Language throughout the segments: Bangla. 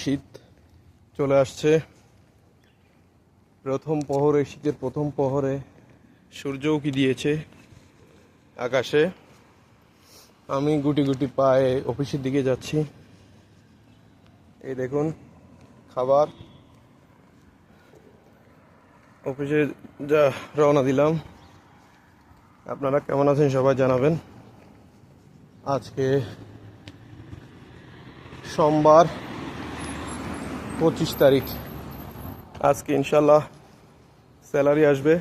শীত চলে আসছে। প্রথম প্রহরে, শীতের প্রথম প্রহরে সূর্যও কি দিয়েছে আকাশে? আমি গুটি গুটি পায়ে অফিসের দিকে যাচ্ছি। এই দেখুন, খাবার। অফিসে যা রওনা দিলাম। আপনারা কেমন আছেন সবাই জানাবেন। আজকে সোমবার পঁচিশ তারিখ। আজকে ইনশাল্লাহ স্যালারি আসবে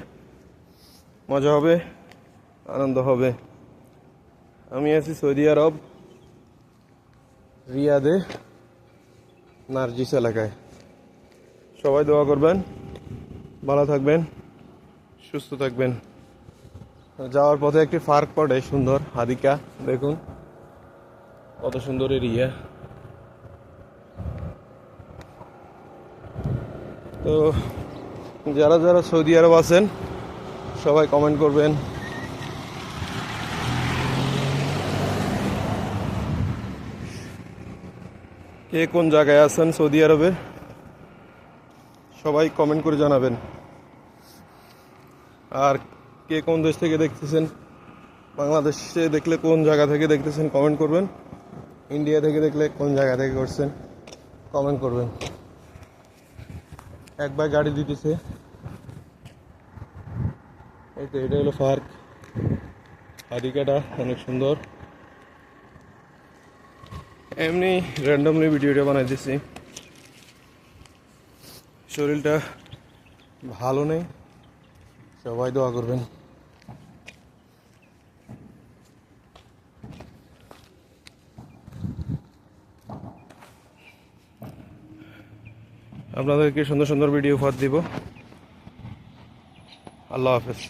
মজা হবে আনন্দ হবে। আমি আছি সৌদি আরব রিয়াদে নার্জিস এলাকায়। সবাই দোয়া করবেন ভালো থাকবেন সুস্থ থাকবেন। যাওয়ার পথে একটি ফার্ক পড়ে সুন্দর হাদিকা দেখুন। কত সুন্দর এরিয়া। তো যারা যারা সৌদি আরব আছেন, সবাই কমেন্ট করবেন। কে কোন জায়গায় আছেন সৌদি আরবে? সবাই কমেন্ট করে জানাবেন। আর কে কোন দেশ থেকে দেখতেছেন? বাংলাদেশে দেখলে কোন জায়গা থেকে দেখতেছেন কমেন্ট করবেন। ইন্ডিয়া থেকে দেখলে কোন জায়গা থেকে করছেন কমেন্ট করবেন। এক গাড়ি দিতেছে। এই তো এটা হলো পার্ক। হাদিকাটা অনেক সুন্দর। এমনি র্যান্ডমলি ভিডিওটা বানাই দিছি শরীরটা ভালো নেই। সবাই দোয়া করবেন। আপনাদেরকে সুন্দর সুন্দর ভিডিও উপহার দিব। আল্লাহ হাফেজ।